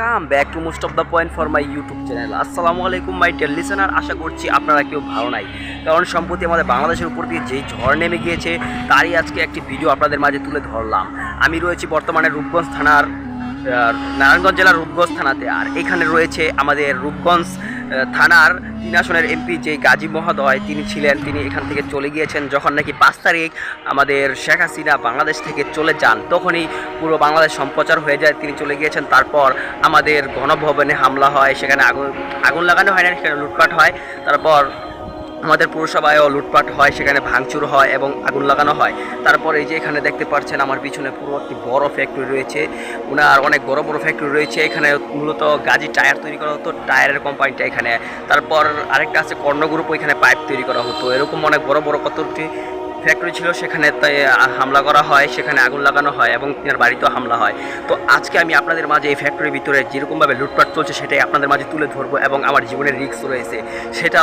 Welcome back to most of the point for my YouTube channel আসসালামু আলাইকুম my dear listener আশা করছি আপনারা কেউ ভালো নাই। কারণ সম্প্রতি আমাদের বাংলাদেশের উপর দিয়ে যেই ঝড় নেমে গিয়েছে, তারই আজকে একটি ভিডিও আপনাদের মাঝে তুলে ধরলাম। আমি রয়েছি বর্তমানে রূপগঞ্জ থানার নারায়ণগঞ্জ জেলার রূপগঞ্জ থানাতে। আর এখানে রয়েছে আমাদের রূপগঞ্জ থানার তিন আসনের এমপি যে গাজী মহোদয়, তিনি ছিলেন, তিনি এখান থেকে চলে গিয়েছেন। যখন নাকি পাঁচ তারিখ আমাদের শেখ হাসিনা বাংলাদেশ থেকে চলে যান, তখনই পুরো বাংলাদেশ সম্প্রচার হয়ে যায়। তিনি চলে গিয়েছেন, তারপর আমাদের গণভবনে হামলা হয়, সেখানে আগুন আগুন লাগানো হয় না, সেখানে লুটপাট হয়। তারপর আমাদের পুরসভায়ও লুটপাট হয়, সেখানে ভাঙচুর হয় এবং আগুন লাগানো হয়। তারপর এই যে এখানে দেখতে পাচ্ছেন আমার পিছনে পুরো একটি বড় ফ্যাক্টরি রয়েছে। ওনার অনেক বড় বড় ফ্যাক্টরি রয়েছে। এখানে মূলত গাজি টায়ার তৈরি করা হতো, টায়ারের কোম্পানিটা এখানে। তারপর আরেকটা আছে কর্ণগ্রুপ ওইখানে পাইপ তৈরি করা হতো। এরকম অনেক বড় বড় কতটি ফ্যাক্টরি ছিল, সেখানে হামলা করা হয়, সেখানে আগুন লাগানো হয় এবং তিনার বাড়িতেও হামলা হয়। তো আজকে আমি আপনাদের মাঝে এই ফ্যাক্টরির ভিতরে যেরকমভাবে লুটপাট চলছে, সেটাই আপনাদের মাঝে তুলে ধরবো এবং আমার জীবনের রিস্ক রয়েছে। সেটা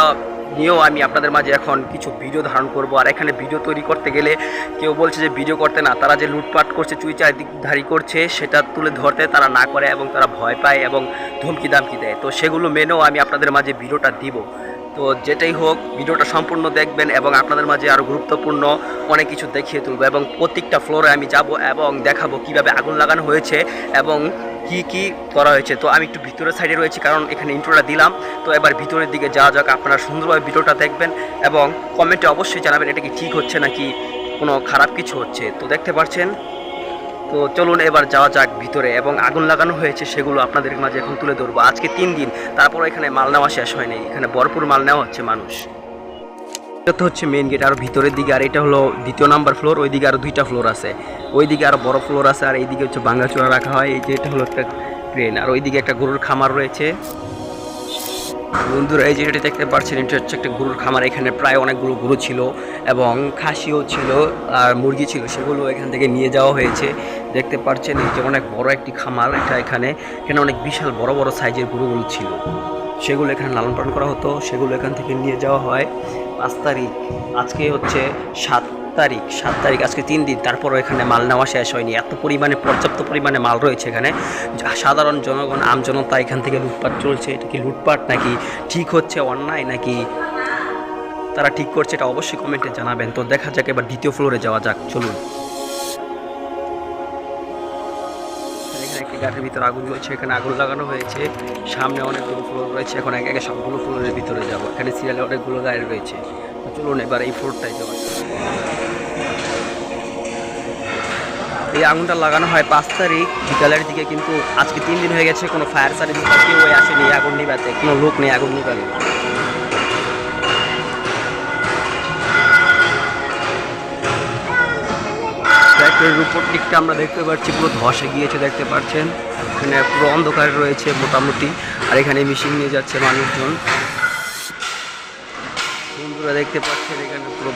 নিয়েও আমি আপনাদের মাঝে এখন কিছু ভিডিও ধারণ করব। আর এখানে ভিডিও তৈরি করতে গেলে কেউ বলছে যে ভিডিও করতে না, তারা যে লুটপাট করছে চুই চারিধারি করছে, সেটা তুলে ধরতে তারা না করে এবং তারা ভয় পায় এবং ধমকি দামকি দেয়। তো সেগুলো মেনেও আমি আপনাদের মাঝে ভিডিওটা দিব। তো যেটাই হোক, ভিডিওটা সম্পূর্ণ দেখবেন এবং আপনাদের মাঝে আরও গুরুত্বপূর্ণ অনেক কিছু দেখিয়ে তুলবো এবং প্রত্যেকটা ফ্লোরে আমি যাব এবং দেখাবো কীভাবে আগুন লাগানো হয়েছে এবং কি কি করা হয়েছে। তো আমি একটু ভিতরের সাইডে রয়েছি কারণ এখানে ইন্ট্রোটা দিলাম। তো এবার ভিতরের দিকে যাওয়া যাক, আপনারা সুন্দরভাবে ভিডিওটা দেখবেন এবং কমেন্টে অবশ্যই জানাবেন এটা কি ঠিক হচ্ছে নাকি কোনো খারাপ কিছু হচ্ছে। তো দেখতে পাচ্ছেন তো চলুন এবার যাওয়া যাক ভিতরে এবং আগুন লাগানো হয়েছে সেগুলো আপনাদের মাঝে এখন তুলে ধরবো। আজকে তিন দিন তারপর এখানে মাল নেওয়া শেষ হয়নি এখানে ভরপুর মাল নেওয়া হচ্ছে মানুষ। এটা হচ্ছে মেন গেট আর ভিতরের দিকে, আর এটা হলো দ্বিতীয় নাম্বার ফ্লোর ওই দিকে আরও দুইটা ফ্লোর আছে। ওই দিকে আরও বড় ফ্লোর আছে, আর এইদিকে হচ্ছে বাঙ্গাচোরা রাখা হয়। এই যে এটা হলো একটা ট্রেন আর ওইদিকে একটা গরুর খামার রয়েছে। বন্ধুরা, এই যে এটা দেখতে পাচ্ছেন, এটি হচ্ছে একটা গরুর খামার। এখানে প্রায় অনেকগুলো গরু ছিল এবং খাসিও ছিল আর মুরগি ছিল, সেগুলো এখান থেকে নিয়ে যাওয়া হয়েছে। দেখতে পাচ্ছেন, এই যে অনেক বড় একটি খামার, এটা এখানে এখানে অনেক বিশাল বড় বড় সাইজের গরুগুলো ছিল। সেগুলো এখানে লালন পালন করা হতো, সেগুলো এখান থেকে নিয়ে যাওয়া হয়। পাঁচ তারিখ, আজকে হচ্ছে সাত তারিখ সাত তারিখ, আজকে তিন দিন, তারপরও এখানে মাল নেওয়া শেষ হয়নি। এত পরিমাণে, পর্যাপ্ত পরিমাণে মাল রয়েছে এখানে। সাধারণ জনগণ আমজনতা এখান থেকে লুটপাট চলছে, এটা কি লুটপাট নাকি ঠিক হচ্ছে, অন্যায় নাকি তারা ঠিক করছে, এটা অবশ্যই কমেন্টে জানাবেন। তো দেখা যাক এবার দ্বিতীয় ফ্লোরে যাওয়া যাক, চলুন। গাড়ির ভিতরে আগুন রয়েছে এখানে আগুন লাগানো হয়েছে, সামনে অনেকগুলো ফ্লোর রয়েছে, এখন একে একে সবগুলো ফ্লোরের ভিতরে যাব, এখানে সিরিয়ালে অনেকগুলো গাড়ি রয়েছে। চলুন এবার এই ফ্লোরটায় যাওয়া এই আগুনটা লাগানো হয় পাঁচ তারিখ, বিকালের দিকে কিন্তু আজকে তিন দিন হয়ে গেছে, কোনো ফায়ার সার্ভিস কেউ আসেনি, আগুন নিভাতে, কোনো লোক নেই, আগুন নিভাবে ফ্যাক্টরির উপর দিকটা আমরা দেখতে পাচ্ছি, পুরো ধসে গিয়েছে দেখতে পাচ্ছেন। এখানে পুরো অন্ধকার রয়েছে মোটামুটি, আর এখানে মেশিন নিয়ে যাচ্ছে মানুষজন। বন্ধুরা দেখতে পাচ্ছেন এখানে পুরো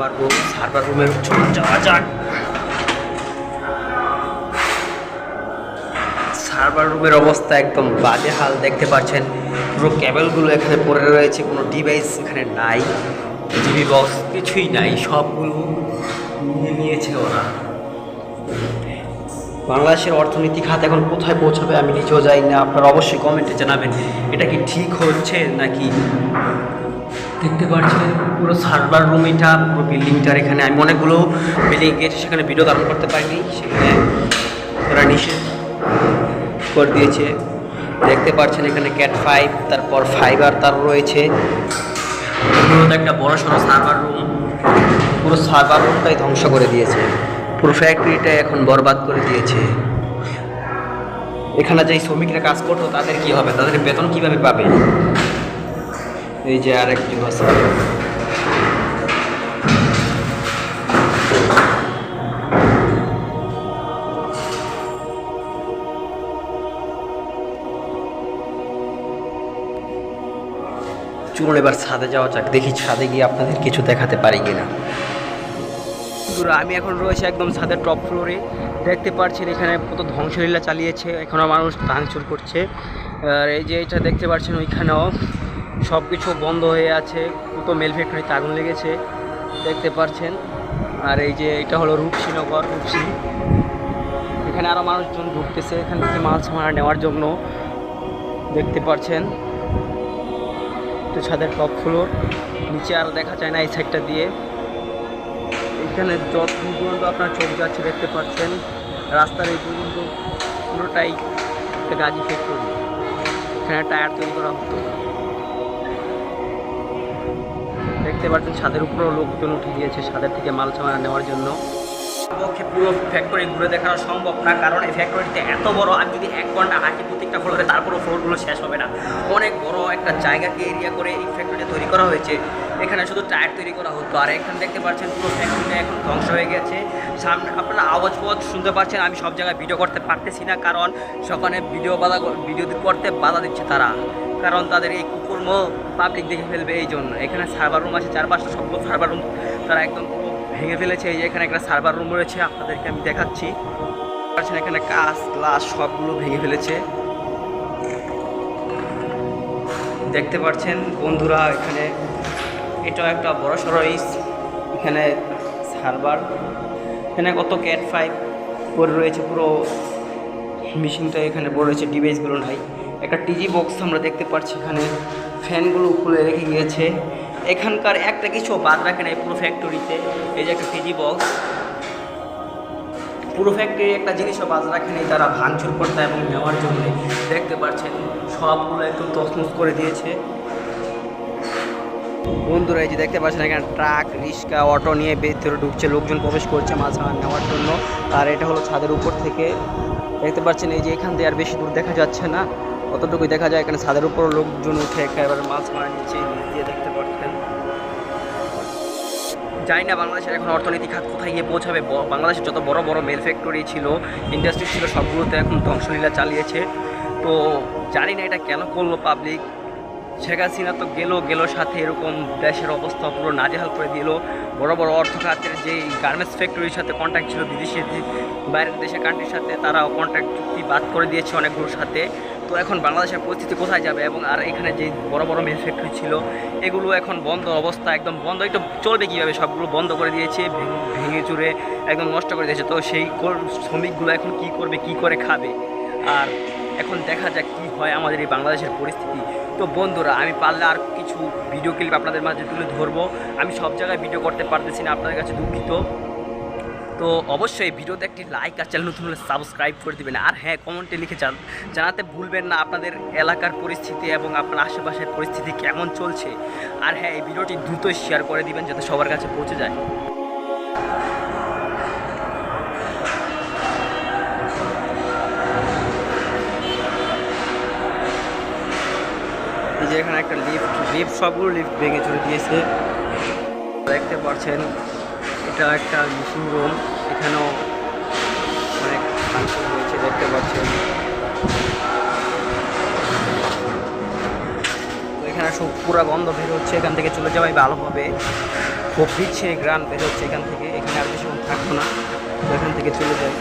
সার্ভার রুম সার্ভার রুমে চলে যাওয়া যাক সার্ভার রুমের অবস্থা একদম বাজে হাল, দেখতে পাচ্ছেন? পুরো ক্যাবেলগুলো এখানে পড়ে রয়েছে, কোনো ডিভাইস এখানে নাই। জিবি বক্স কিছুই নাই, সবগুলো নিয়ে নিয়েছে ওরা। বাংলাদেশের অর্থনীতি খাত এখন কোথায় পৌঁছাবে আমি নিজেও যাই না, আপনারা অবশ্যই কমেন্টে জানাবেন। এটা কি ঠিক হচ্ছে নাকি দেখতে পাচ্ছেন, পুরো সার্ভার রুম এটা, পুরো বিল্ডিংটার এখানে। আমি অনেকগুলো বিল্ডিং গিয়েছি, সেখানে ভিডিও ধারণ করতে পারিনি। সেখানে ওরা নিষেধ করে দিয়েছে। দেখতে পাচ্ছেন এখানে ক্যাট ফাইভ তারপর ফাইবার তার রয়েছে। তো একটা বড় সড়ো সার্ভার রুম পুরো সার্ভার রুমটাই ধ্বংস করে দিয়েছে। পুরো ফ্যাক্টরিটা এখন বরবাদ করে দিয়েছে। এখানে যে শ্রমিকরা কাজ করতো, তাদের কি হবে? তাদের বেতন কীভাবে পাবে? এই যে আরেক যুব আছে। চলুন এবার ছাদে যাওয়া যাক, দেখি ছাদে গিয়ে আপনাদের কিছু দেখাতে পারি কিনা। আমি এখন রয়েছে একদম ছাদের টপ ফ্লোরে দেখতে পাচ্ছেন এখানে কত ধ্বংসলীলা চালিয়েছে এখনও মানুষ ভাঙচুর করছে। আর এই যে এটা দেখতে পাচ্ছেন ওইখানেও সব কিছু বন্ধ হয়ে আছে কত মেল ফ্যাক্টরিতে আগুন লেগেছে, দেখতে পাচ্ছেন আর এই যে এটা হলো রূপসীনগর রূপসী এখানে আরও মানুষজন ঢুকতেছে, এখান থেকে মাছ মারা নেওয়ার জন্য। দেখতে পাচ্ছেন তো ছাদের টপ ফ্লোর নিচে আর দেখা যায় না এই সাইডটা দিয়ে। এখানে যত পর্যন্ত আপনার চোখ যাচ্ছে দেখতে পাচ্ছেন, রাস্তার এই পর্যন্ত পুরোটাই একটা গাজি ফ্যাক্টরি এখানে টায়ার তৈরি করা হতো। দেখতে পাচ্ছেন ছাদের উপরেও লোকজন উঠে গিয়েছে ছাদের থেকে মাল সামান নেওয়ার জন্য। পক্ষে পুরো ফ্যাক্টরি ঘুরে দেখানো সম্ভব না, কারণ এই ফ্যাক্টরিতে এত বড় আমি যদি এক ঘণ্টা হাঁটি প্রত্যেকটা ফ্লোরে তারপরও ফ্লোরগুলো শেষ হবে না। অনেক বড় একটা জায়গাকে এরিয়া করে এই ফ্যাক্টরিটা তৈরি করা হয়েছে। এখানে শুধু টায়ার তৈরি করা হতো। আর এখানে দেখতে পাচ্ছেন পুরো ফ্যাক্টরিটা এখন ধ্বংস হয়ে গেছে। সামনে আপনারা আওয়াজ ফাওয়াজ শুনতে পাচ্ছেন, আমি সব জায়গায় ভিডিও করতে পারতেছি না, কারণ সকালে ভিডিও বাধা ভিডিও করতে বাধা দিচ্ছে তারা। কারণ তাদের এই কুকুরম পাবলিক দেখে ফেলবে এই জন্য। এখানে সার্ভার রুম আছে, চারপাশটা সবগুলো সার্ভার রুম তারা একদম ভেঙে ফেলেছে। এই যে এখানে একটা সার্ভার রুম রয়েছে, আপনাদেরকে আমি দেখাচ্ছি। পাচ্ছেন এখানে কাঁচ গ্লাস সবগুলো ভেঙে ফেলেছে। দেখতে পাচ্ছেন বন্ধুরা, এখানে এটাও একটা বড় সড়ো ইস এখানে সার্ভার এখানে কত ক্যাট ফাইভ পরে রয়েছে, পুরো মেশিনটা এখানে বড় রয়েছে ডিভাইসগুলো নাই। একটা টিজি বক্স আমরা দেখতে পাচ্ছি এখানে ফ্যানগুলো খুলে রেখে গিয়েছে। এখানকার একটা কিছু বাদ রাখে নাই পুরো ফ্যাক্টরিতে এই যে একটা টিজি বক্স পুরো ফ্যাক্টরি একটা জিনিসও বাজ রাখে নেই, তারা ভাঙচুর করতে এবং নেওয়ার জন্য। দেখতে পাচ্ছেন সবগুলো একদম তছনছ করে দিয়েছে। বন্ধুরা, এই যে দেখতে পাচ্ছেন, এখানে ট্রাক, রিক্সা, অটো নিয়ে ভেতরে ঢুকছে, লোকজন প্রবেশ করছে মাছ নেওয়ার জন্য। আর এটা হলো ছাদের উপর থেকে। দেখতে পাচ্ছেন, এই যে এখান থেকে আর বেশি দূর দেখা যাচ্ছে না। অতটুকুই দেখা যায়, এখানে ছাদের উপর লোকজন উঠে একেবারে মাছ মারা নিচ্ছে দিয়ে দেখতে পাচ্ছেন। জানি না, বাংলাদেশের এখন অর্থনীতি খাত কোথায় গিয়ে পৌঁছাবে? বাংলাদেশের যত বড় বড় মেল ফ্যাক্টরি ছিল, ইন্ডাস্ট্রি ছিল, সবগুলোতে এখন ধ্বংসলীলা চালিয়েছে। তো জানি না এটা কেন করল পাবলিক শেখ হাসিনা তো গেলো গেলো সাথে এরকম দেশের অবস্থা পুরো নাজেহাল করে দিল। বড় বড় অর্থ খাতের যে গার্মেন্টস ফ্যাক্টরির সাথে কন্ট্যাক্ট ছিল বিদেশের বাইরের দেশের কান্ট্রির সাথে তারা কন্ট্যাক্ট চুক্তি বাদ করে দিয়েছে অনেকগুলোর সাথে। তো এখন বাংলাদেশের পরিস্থিতি কোথায় যাবে এবং আর এখানে যে বড় বড় মিল ফ্যাক্টরি ছিল, এগুলো এখন বন্ধ অবস্থা, একদম বন্ধ। একটু চলবে কীভাবে? সবগুলো বন্ধ করে দিয়েছে, ভেঙে চুরে একদম নষ্ট করে দিয়েছে। তো সেই শ্রমিকগুলো এখন কি করবে, কি করে খাবে? আর এখন দেখা যাক কি হয় আমাদের এই বাংলাদেশের পরিস্থিতি। তো বন্ধুরা, আমি পারলে আর কিছু ভিডিও ক্লিপ আপনাদের মাঝে তুলে ধরবো। আমি সব জায়গায় ভিডিও করতে পারতেছি না, আপনাদের কাছে দুঃখিত। তো অবশ্যই ভিডিওতে একটি লাইক আর চ্যানেল নতুন হলে সাবস্ক্রাইব করে দিবেন। আর হ্যাঁ কমেন্টে লিখে যান জানাতে ভুলবেন না আপনাদের এলাকার পরিস্থিতি এবং আপনার আশেপাশের পরিস্থিতি কেমন চলছে। আর হ্যাঁ এই ভিডিওটি দ্রুত শেয়ার করে দিবেন, যাতে সবার কাছে পৌঁছে যায়। এখানে একটা লিফট লিফট সবগুলো লিফট ভেঙে চলে দিয়েছে দেখতে পাচ্ছেন, এটা একটা মিশিং রুম এখানেও অনেক ফাংশন রয়েছে, দেখতে পাচ্ছেন। এখানে সব পুরা গন্ধ বের হচ্ছে, এখান থেকে চলে যাওয়াই ভালো হবে। খুব বিচ্ছে গ্রান বের হচ্ছে এখান থেকে, এখানে আর বেশিক্ষণ থাকব না। এখান থেকে চলে যাই।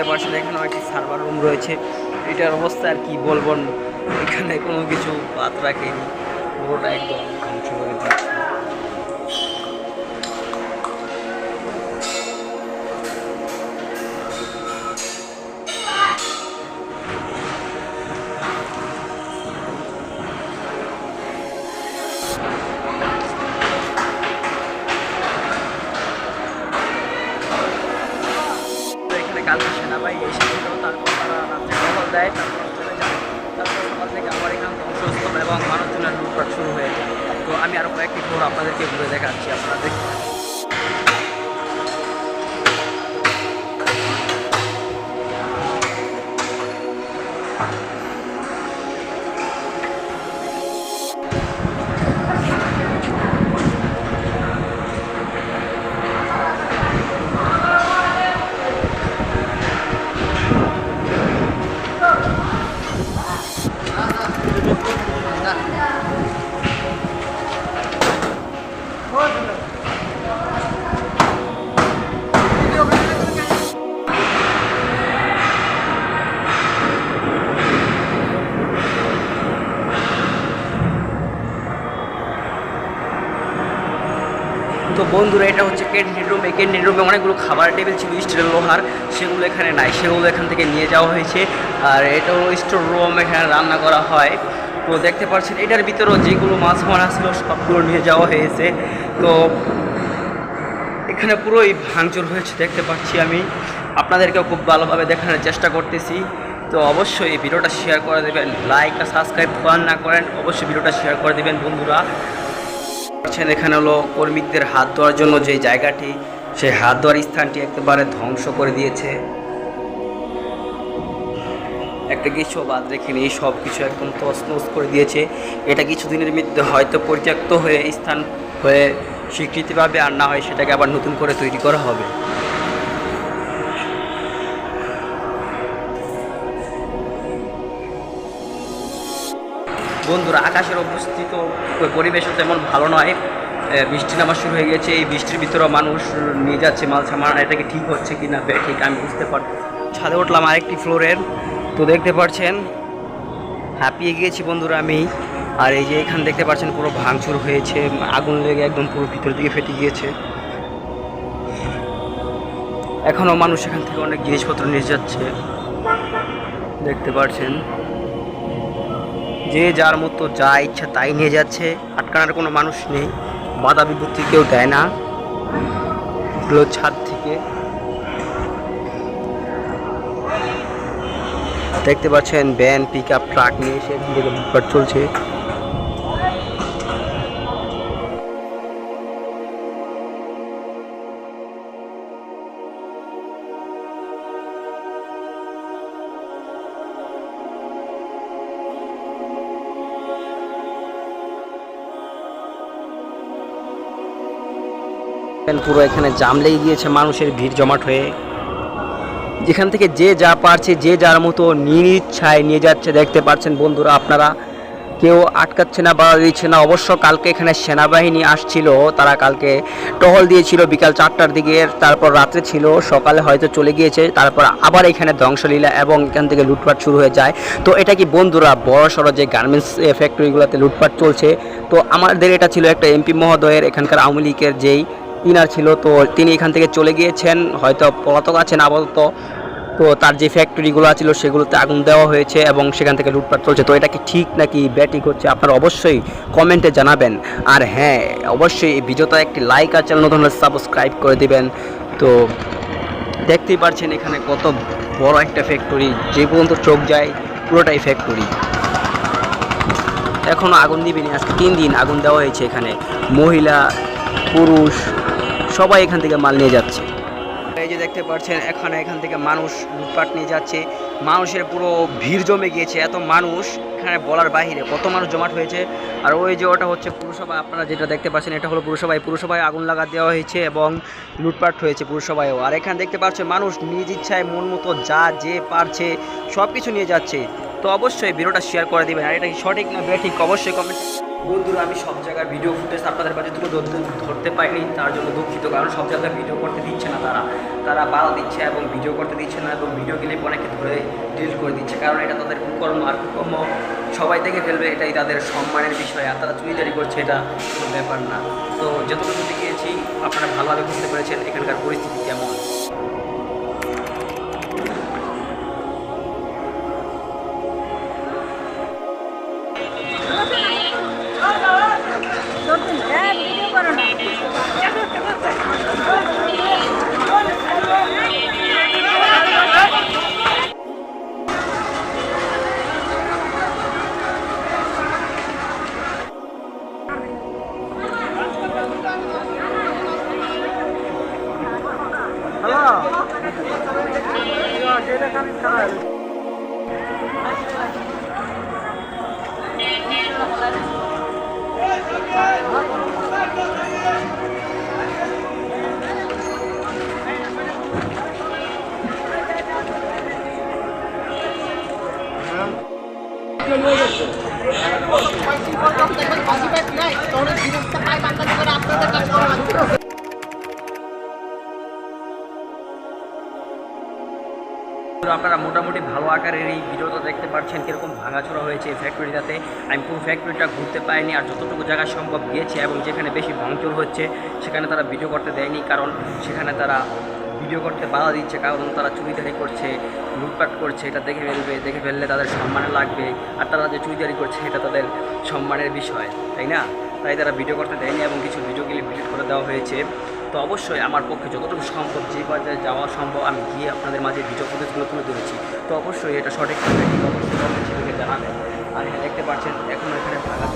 দেখতে পাচ্ছেন এখানে একটি সার্ভার রুম রয়েছে। এটার অবস্থা আর কি বলব, এখানে কোনো কিছু বাদ রাখেনি, পুরোটা একদম ধ্বংস করে দিয়েছে। ক্যান্টিন রুম ক্যান্টিন রুমে অনেকগুলো খাবার টেবিল ছিল স্টিলের লোহার, সেগুলো এখানে নাই, সেগুলো এখান থেকে নিয়ে যাওয়া হয়েছে। আর এটা হলো স্টোর রুম এখানে রান্না করা হয়। তো দেখতে পাচ্ছেন, এটার ভিতরেও যেগুলো মাছ মারা ছিল, সবগুলো নিয়ে যাওয়া হয়েছে। তো এখানে পুরোই ভাঙচুর হয়েছে, দেখতে পাচ্ছি আমি। আপনাদেরকেও খুব ভালোভাবে দেখানোর চেষ্টা করতেছি। তো অবশ্যই এই ভিডিওটা শেয়ার করে দেবেন লাইক আর সাবস্ক্রাইব করেন না করেন, অবশ্যই ভিডিওটা শেয়ার করে দেবেন বন্ধুরা। পাচ্ছেন এখানে হলো কর্মীদের হাত ধোয়ার জন্য যে জায়গাটি, সেই হাত ধোয়ার স্থানটি একেবারে ধ্বংস করে দিয়েছে। একটা কিছু বাদ রেখে নিয়ে সব কিছু একদম তসমস করে দিয়েছে। এটা কিছুদিনের মধ্যে হয়তো পরিত্যক্ত হয়ে স্থান হয়ে স্বীকৃতিভাবে আর না হয় সেটাকে আবার নতুন করে তৈরি করা হবে। বন্ধুরা, আকাশের অবস্থিত পরিবেশও তেমন ভালো নয়। বৃষ্টি নামা শুরু হয়ে গেছে, এই বৃষ্টির ভিতরেও মানুষ নিয়ে যাচ্ছে মাল সামান। এটা কি ঠিক হচ্ছে কি না ঠিক, আমি বুঝতে পার, ছাদে উঠলাম আরেকটি ফ্লোরের। তো দেখতে পাচ্ছেন, হাঁপিয়ে গিয়েছি বন্ধুরা আমি। আর এই যে এখানে দেখতে পাচ্ছেন, পুরো ভাঙচুর হয়েছে, আগুন লেগে একদম পুরো ভিতর দিকে ফেটে গিয়েছে। এখনও মানুষ এখান থেকে অনেক জিনিসপত্র নিয়ে যাচ্ছে। দেখতে পাচ্ছেন যে যার মতো যা ইচ্ছা তাই নিয়ে যাচ্ছে, আটকানোর কোনো মানুষ নেই, বাধা বিপত্তি কেউ দেয় না। এগুলো ছাদ থেকে। দেখতে পাচ্ছেন, ভ্যান পিক আপ ট্রাক নিয়ে লুটপাট চলছে। পুরো এখানে জাম লেগে গিয়েছে মানুষের ভিড় জমাট হয়ে। যেখান থেকে যে যা পারছে, যে যার মতো নিরিচ্ছায় নিয়ে যাচ্ছে, দেখতে পাচ্ছেন বন্ধুরা আপনারা। কেউ আটকাচ্ছে না বা দিচ্ছে না। অবশ্য কালকে এখানে সেনাবাহিনী আসছিল, তারা কালকে টহল দিয়েছিল বিকাল চারটার দিকে, তারপর রাত্রে ছিল, সকালে হয়তো চলে গিয়েছে, তারপর আবার এখানে ধ্বংসলীলা এবং এখান থেকে লুটপাট শুরু হয়ে যায়। তো এটা কি বন্ধুরা বড় সড়ো যে গার্মেন্টস ফ্যাক্টরিগুলোতে লুটপাট চলছে? তো আমাদের এটা ছিল একটা এমপি মহোদয়ের, এখানকার আওয়ামী লীগের যেই ইনার ছিল, তো তিনি এখান থেকে চলে গিয়েছেন। হয়তো পলাতক আছেন আপাতত। তো তার যে ফ্যাক্টরিগুলো ছিল, সেগুলোতে আগুন দেওয়া হয়েছে এবং সেখান থেকে লুটপাট চলছে। তো এটা কি ঠিক নাকি ব্যাটিক হচ্ছে? আপনারা অবশ্যই কমেন্টে জানাবেন। আর হ্যাঁ অবশ্যই এই ভিডিওটা একটি লাইক আর চ্যানেল নতুন সাবস্ক্রাইব করে দিবেন। তো দেখতেই পারছেন এখানে কত বড় একটা ফ্যাক্টরি যে পর্যন্ত চোখ যায়, পুরোটাই ফ্যাক্টরি এখনও আগুন দিবেনি। আজকে তিন দিন আগুন দেওয়া হয়েছে এখানে। মহিলা, পুরুষ সবাই এখান থেকে মাল নিয়ে যাচ্ছে। এই যে দেখতে পাচ্ছেন, এখানে এখান থেকে মানুষ লুটপাট নিয়ে যাচ্ছে। মানুষের পুরো ভিড় জমে গিয়েছে, এত মানুষ এখানে বলার বাইরে কত মানুষ জমাট হয়েছে। আর ওই যে ওটা হচ্ছে পুরসভা আপনারা যেটা দেখতে পাচ্ছেন, এটা হলো পুরসভায়। পুরসভায় আগুন লাগা দেওয়া হয়েছে এবং লুটপাট হয়েছে পুরসভায়ও। আর এখানে দেখতে পাচ্ছেন, মানুষ নিজ ইচ্ছায় মন মতো যা যে পারছে সব কিছু নিয়ে যাচ্ছে। তো অবশ্যই ভিডিওটা শেয়ার করে দিবেন। আর এটা সঠিক না বেঠিক, অবশ্যই কমেন্ট বন্ধুরা, আমি সব জায়গায় ভিডিও ফুটেজ আপনাদের কাছে তুলে ধরতে ধরতে পারিনি, তার জন্য দুঃখিত, কারণ সব জায়গায় ভিডিও করতে দিচ্ছে না তারা। তারা বাধা দিচ্ছে এবং ভিডিও করতে দিচ্ছে না এবং ভিডিও ক্লিপ অনেকে ধরে ডিলিট করে দিচ্ছে, কারণ এটা তাদের কুকর্ম, আর কুকর্ম সবাই দেখে ফেলবে, এটাই তাদের সম্মানের বিষয়, আর তারা চুরিদারি করছে, এটা কোনো ব্যাপার না। তো যতটুকু দেখিয়েছি, আপনারা ভালোভাবে বুঝতে পেরেছেন, এখানকার পরিস্থিতি কেমন। আপনারা মোটামুটি ভালো আকারের এই ভিডিওটা দেখতে পাচ্ছেন কীরকম ভাঙাচোরা হয়েছে এই ফ্যাক্টরিটাতে আমি পুরো ফ্যাক্টরিটা ঘুরতে পাইনি আর যতটুকু জায়গা সম্ভব গিয়েছে এবং যেখানে বেশি ভাঙচুর হচ্ছে, সেখানে তারা ভিডিও করতে দেয়নি, কারণ সেখানে তারা ভিডিও করতে বাধা দিচ্ছে, কারণ তারা চুরিদারি করছে, লুটপাট করছে, এটা দেখে ফেলবে, দেখে ফেললে তাদের সম্মানে লাগবে, আর তারা যে চুরিদারি করছে এটা তাদের সম্মানের বিষয়, তাই না? তাই তারা ভিডিও করতে দেয়নি এবং কিছু ভিডিওগুলি ডিলিট করে দেওয়া হয়েছে। তো অবশ্যই আমার পক্ষে যতটুকু সম্ভব যে পর্যায়ে যাওয়া সম্ভব, আমি গিয়ে আপনাদের মাঝে ভিডিও ফুটেজগুলো তুলে ধরেছি। তো অবশ্যই এটা সঠিক সেটাকে জানাবেন। আর এটা দেখতে পাচ্ছেন, এখন এখানে ভাঙা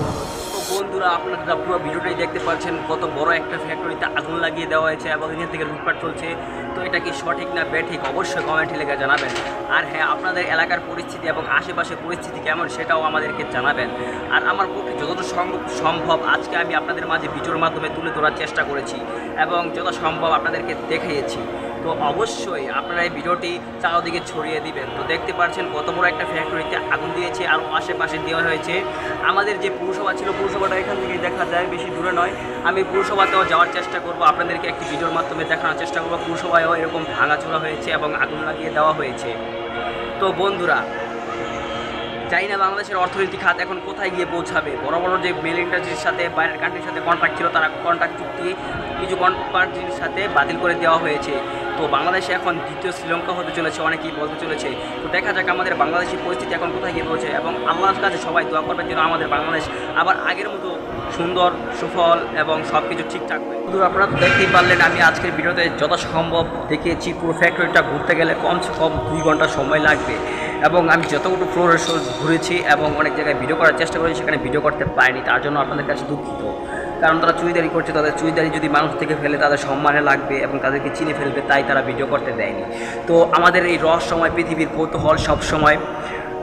বন্ধুরা, আপনারা পুরো ভিডিওটাই দেখতে পাচ্ছেন কত বড় একটা ফ্যাক্টরিতে আগুন লাগিয়ে দেওয়া হয়েছে এবং এখান থেকে লুটপাট চলছে। তো এটা কি সঠিক না বেঠিক অবশ্যই কমেন্টে লেখা জানাবেন। আর হ্যাঁ আপনাদের এলাকার পরিস্থিতি এবং আশেপাশের পরিস্থিতি কেমন সেটাও আমাদেরকে জানাবেন। আর আমার পক্ষে যতটা সম্ভব সম্ভব আজকে আমি আপনাদের মাঝে ভিডিওর মাধ্যমে তুলে ধরার চেষ্টা করেছি এবং যত সম্ভব আপনাদেরকে দেখিয়েছি। তো অবশ্যই আপনারা এই ভিডিওটি চারদিকে ছড়িয়ে দিবেন। তো দেখতে পাচ্ছেন কত বড় একটা ফ্যাক্টরিতে আগুন দিয়েছে আর আশেপাশে দেওয়া হয়েছে। আমাদের যে পুরসভা ছিল, পুরসভাটা এখান থেকে দেখা যায়, বেশি দূরে নয়। আমি পুরসভাতেও যাওয়ার চেষ্টা করব। আপনাদেরকে একটি ভিডিওর মাধ্যমে দেখানোর চেষ্টা করব। পুরসভায়ও এরকম ভাঙাচোরা হয়েছে এবং আগুন লাগিয়ে দেওয়া হয়েছে। তো বন্ধুরা, জানি না বাংলাদেশের অর্থনৈতিক খাত এখন কোথায় গিয়ে পৌঁছাবে। বড় বড় যে মেল ইন্ডাস্ট্রির সাথে, বাইরের কান্ট্রির সাথে কন্ট্রাক্ট ছিল, তারা কন্ট্রাক্ট চুক্তি, কিছু কন্ট্রির সাথে বাতিল করে দেওয়া হয়েছে। তো বাংলাদেশে এখন দ্বিতীয় শ্রীলঙ্কা হতে চলেছে, অনেকেই বলতে চলেছে। তো দেখা যাক আমাদের বাংলাদেশের পরিস্থিতি এখন কোথায় গিয়ে পৌঁছে এবং আল্লাহর কাছে সবাই দোয়া করবেন যেন আমাদের বাংলাদেশ আবার আগের মতো সুন্দর, সুফল এবং সব কিছু ঠিকঠাক শুধু আপনারা দেখতেই পারলেন, আমি আজকের ভিডিওতে যথাসম্ভব দেখিয়েছি, পুরো ফ্যাক্টরিটা ঘুরতে গেলে কমসে কম দুই ঘণ্টা সময় লাগবে এবং আমি যতটুকু ফ্লোরে ঘুরেছি এবং অনেক জায়গায় ভিডিও করার চেষ্টা করেছি, সেখানে ভিডিও করতে পারিনি, তার জন্য আপনাদের কাছে দুঃখিত। কারণ তারা চুইদারি করছে, তাদের চুইদারি যদি মানুষ থেকে ফেলে তাদের সম্মানে লাগবে এবং তাদেরকে চিনে ফেলবে, তাই তারা ভিডিও করতে দেয়নি। তো আমাদের এই রহস্যময় পৃথিবীর কৌতূহল সবসময়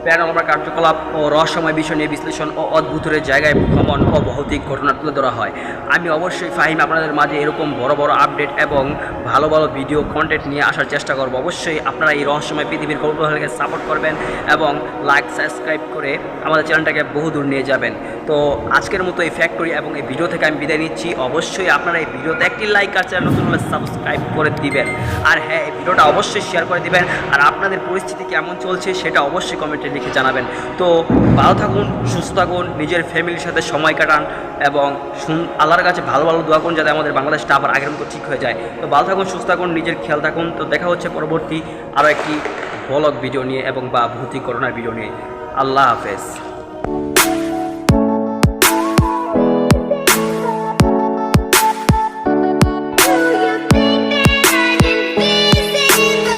প্যারানর্মাল কার্যকলাপ ও রহস্যময় বিষয় নিয়ে বিশ্লেষণ ও অদ্ভুতের জায়গায় ভ্রমণ ও ভৌতিক ঘটনা তুলে ধরা হয়। আমি অবশ্যই ফাহিম আপনাদের মাঝে এরকম বড় বড় আপডেট এবং ভালো ভালো ভিডিও কন্টেন্ট নিয়ে আসার চেষ্টা করব। অবশ্যই আপনারা এই রহস্যময় পৃথিবীর কৌতূহলকে সাপোর্ট করবেন এবং লাইক সাবস্ক্রাইব করে আমাদের চ্যানেলটাকে বহুদূর নিয়ে যাবেন। তো আজকের মতো এই ফ্যাক্টরি এবং এই ভিডিও থেকে আমি বিদায় নিচ্ছি। অবশ্যই আপনারা এই ভিডিওতে একটি লাইক আর চ্যানেল নতুন হলে সাবস্ক্রাইব করে দিবেন। আর হ্যাঁ এই ভিডিওটা অবশ্যই শেয়ার করে দিবেন। আর আপনাদের পরিস্থিতি কেমন চলছে সেটা অবশ্যই কমেন্টে লিখে জানাবেন। তো ভালো থাকুন, সুস্থ থাকুন, নিজের ফ্যামিলির সাথে সময় কাটান এবং আল্লাহর কাছে ভালো ভালো দোয়া করুন যাতে আমাদের বাংলাদেশটা আবার আগের মতো ঠিক হয়ে যায়। তো ভালো থাকুন, সুস্থ থাকুন, নিজের খেয়াল থাকুন তো দেখা হচ্ছে পরবর্তী আরও একটি ব্লগ ভিডিও নিয়ে এবং বা ভৌতিক করোনার ভিডিও নিয়ে। আল্লাহ হাফেজ।